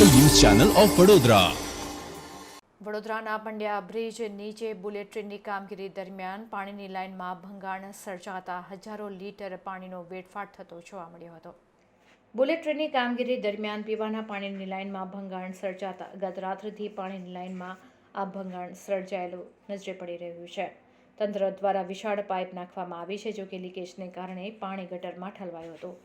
Channel of Vadodara. વડોદરાના Pandya bridge નીચે bullet ટ્રેનની કામગીરી દરમિયાન પાણીની લાઇનમાં ભંગાણ સર્જાતા હજારો લીટર પાણીનો વેડફાટ થતો જોવા મળ્યો હતો. બુલેટ ટ્રેનની કામગીરી દરમિયાન પીવાના પાણીની લાઇનમાં ભંગાણ સર્જાતા ગત રાત્રિથી પાણીની લાઇનમાં આ ભંગાણ સર્જાયેલું નજરે પડી રહ્યું છે. તંત્ર દ્વારા વિશાળ પાઇપ નાખવામાં આવી છે જોકે લીકેજને કારણે પાણી ગટરમાં ઠલવાયું હતું.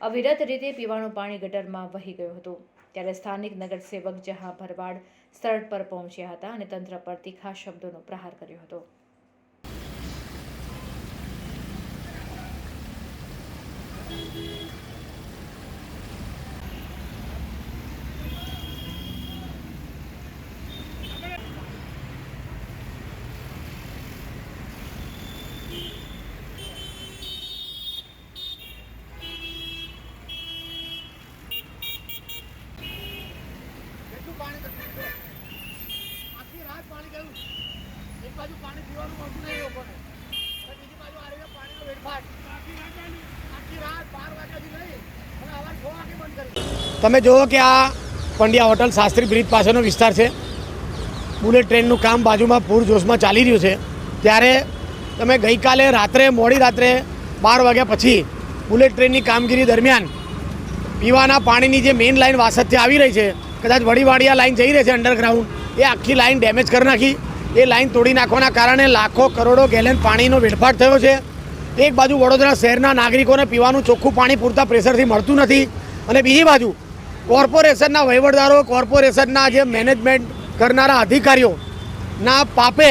અવિરત રીતે પીવાનું પાણી ગટરમાં વહી ગયું હતું. ત્યારે સ્થાનિક નગરસેવક જહા ભરવાડ સ્થળ પર પહોંચ્યા હતા અને તંત્ર પર તીખા શબ્દોનો પ્રહાર કર્યો હતો કેટલું પાણી તકલીફ છે આખી રાત પાણી ગયું એક તમે જુઓ કે આ પંડ્યા હોટલ શાસ્ત્રી બ્રિજ પાસેનો વિસ્તાર છે. બુલેટ ટ્રેનનું કામ બાજુમાં પૂરજોશમાં ચાલી રહ્યું છે. ત્યારે તમે ગઈકાલે રાત્રે, મોડી રાત્રે બાર વાગ્યા પછી બુલેટ ટ્રેનની કામગીરી દરમિયાન પીવાના પાણીની જે મેઇન લાઈન વાસદથી આવી રહી છે, કદાચ વડીવાડિયા લાઈન જઈ રહી છે અંડરગ્રાઉન્ડ એ આખી લાઈન ડેમેજ કરી નાખી. એ લાઈન તોડી નાખવાના કારણે લાખો કરોડો ગેલેન પાણીનો વેડફાટ થયો છે. એક બાજુ વડોદરા શહેરના નાગરિકોને પીવાનું ચોખ્ખું પાણી પૂરતા પ્રેશરથી મળતું નથી અને બીજી બાજુ કોર્પોરેશનના વહીવટદારો, કોર્પોરેશનના જે મેનેજમેન્ટ કરનારા અધિકારીઓના પાપે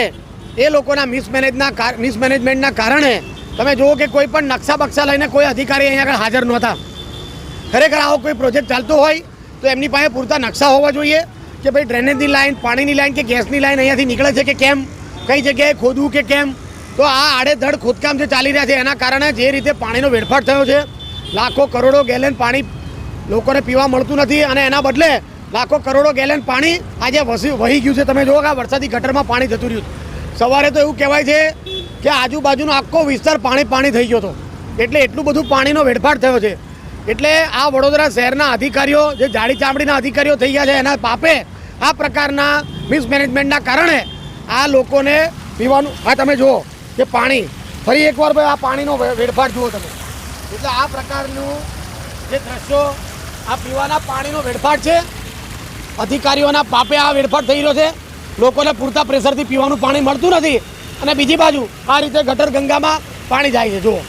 એ લોકોના મિસમેનેજના મિસમેનેજમેન્ટના કારણે તમે જુઓ કે કોઈ પણ નકશા બક્ષા લઈને કોઈ અધિકારી અહીંયા આગળ હાજર નહોતા. ખરેખર આવો કોઈ પ્રોજેક્ટ ચાલતો હોય તો એમની પાસે પૂરતા નકશા હોવા જોઈએ. કે ભાઈ ડ્રેનેજની લાઈન પાણીની લાઈન કે ગેસની લાઈન અહીંયાથી નીકળે છે કે કેમ? કઈ જગ્યાએ ખોદવું કે કેમ? તો આ આડેધડ ખોદકામ જે ચાલી રહ્યા છે, એના કારણે જે રીતે પાણીનો વેડફાટ થયો છે, લાખો કરોડો ગેલન પાણી લોકોને પીવા મળતું નથી અને એના બદલે લાખો કરોડો ગેલન પાણી આજે વસી વહી ગયું છે. તમે જુઓ કે આ વરસાદી ગટરમાં પાણી જતું રહ્યું સવારે તો એવું કહેવાય છે કે આજુબાજુનો આખો વિસ્તાર પાણી પાણી થઈ ગયો હતો. એટલે એટલું બધું પાણીનો વેડફાટ થયો છે. એટલે આ વડોદરા શહેરના અધિકારીઓ, જે જાડી ચામડીના અધિકારીઓ થઈ ગયા છે, એના પાપે આ પ્રકારના મિસમેનેજમેન્ટના કારણે આ લોકોને પીવાનું, આ તમે જુઓ કે પાણી, ફરી એકવાર ભાઈ આ પાણીનો વેડફાટ જુઓ તમે. એટલે આ પ્રકારનું જે દ્રશ્યો આ પીવાના પાણીનો વેડફાટ છે, અધિકારીઓના પાપે આ વેડફાટ થઈ રહ્યો છે. લોકોને પૂરતા પ્રેશરથી પીવાનું પાણી મળતું નથી. અને બીજી બાજુ આ રીતે ગટર ગંગામાં પાણી જાય છે, જુઓ.